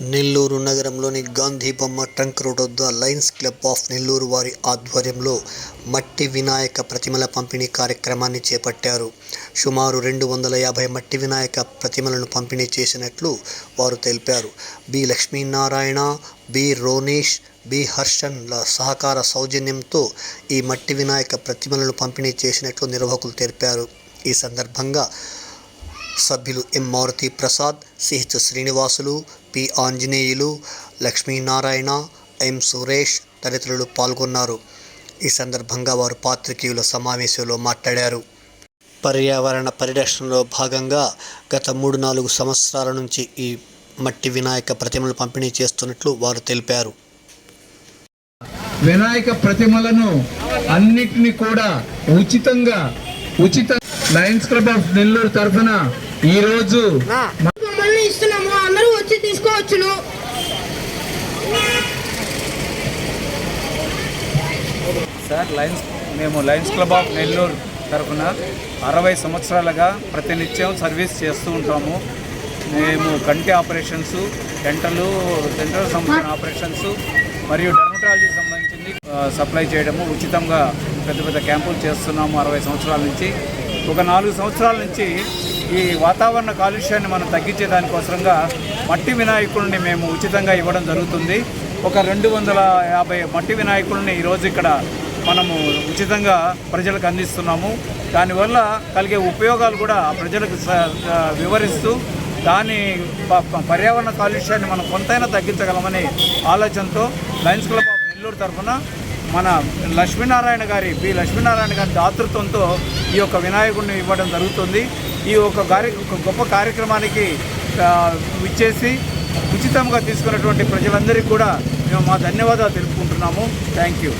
నెల్లూరు నగరంలోని గాంధీ బొమ్మ trunk road వద్ద లయన్స్ క్లబ్ ఆఫ్ నెల్లూరు వారి ఆధ్వర్యంలో మట్టి వినాయక ప్రతిమల పంపిణీ కార్యక్రమాన్ని చేపట్టారు. సుమారు రెండు వందల యాభై మట్టి వినాయక ప్రతిమలను పంపిణీ చేసినట్లు వారు తెలిపారు. B. Lakshminarayana B. Ronesh B. హర్షన్ల సహకార సౌజన్యంతో ఈ మట్టి వినాయక ప్రతిమలను పంపిణీ చేసినట్లు నిర్వాహకులు తెలిపారు. ఈ సందర్భంగా సభ్యులు M Maruthi Prasad C H Srinivasulu P Anjaneyulu Lakshminarayana M Suresh తదితరులు పాల్గొన్నారు. ఈ సందర్భంగా వారు పాత్రికేయుల సమావేశంలో మాట్లాడారు. పర్యావరణ పరిరక్షణలో భాగంగా గత మూడు నాలుగు సంవత్సరాల నుంచి ఈ మట్టి వినాయక ప్రతిమలు పంపిణీ చేస్తున్నట్లు వారు తెలిపారు. వినాయక ప్రతిమలను అన్నిటిని కూడా ఉచితంగా ఉచిత లయన్స్ క్లబ్ ఆఫ్ నెల్లూరు తరఫున ఈ రోజు మమ్మల్ని ఇస్తున్నాము అందరూ వచ్చి తీసుకోవచ్చును. సార్ లయన్స్ మేము లయన్స్ క్లబ్ ఆఫ్ నెల్లూరు తరఫున అరవై సంవత్సరాలుగా ప్రతినిత్యం సర్వీస్ చేస్తూ ఉంటాము. మేము కంటి ఆపరేషన్స్ డెంటల్ డెంటల్ సంబంధించిన ఆపరేషన్స్ మరియు డర్మటాలజీ సంబంధించింది సప్లై చేయడము ఉచితంగా పెద్ద పెద్ద క్యాంపులు చేస్తున్నాము అరవై సంవత్సరాల నుంచి. ఒక నాలుగు సంవత్సరాల నుంచి ఈ వాతావరణ కాలుష్యాన్ని మనం తగ్గించే దానికోసరంగా మట్టి వినాయకుడిని మేము ఉచితంగా ఇవ్వడం జరుగుతుంది. ఒక రెండు వందల యాభై మట్టి వినాయకుడిని ఈరోజు ఇక్కడ మనము ఉచితంగా ప్రజలకు అందిస్తున్నాము. దానివల్ల కలిగే ఉపయోగాలు కూడా ప్రజలకు స- వివరిస్తూ దాని ప- పర్యావరణ కాలుష్యాన్ని మనం కొంతైనా తగ్గించగలమని ఆలోచనతో లయన్స్ క్లబ్ ఆఫ్ నెల్లూరు తరఫున మన లక్ష్మీనారాయణ గారి బి లక్ష్మీనారాయణ గారి దాతృత్వంతో ఈ యొక్క వినాయకుడిని ఇవ్వడం జరుగుతుంది. ఈ ఒక కార్య ఒక గొప్ప కార్యక్రమానికి ఇచ్చేసి విచ్చేసి ఉచితంగా తీసుకున్నటువంటి ప్రజలందరికీ కూడా మేము మా ధన్యవాదాలు తెలుపుకుంటున్నాము. Thank you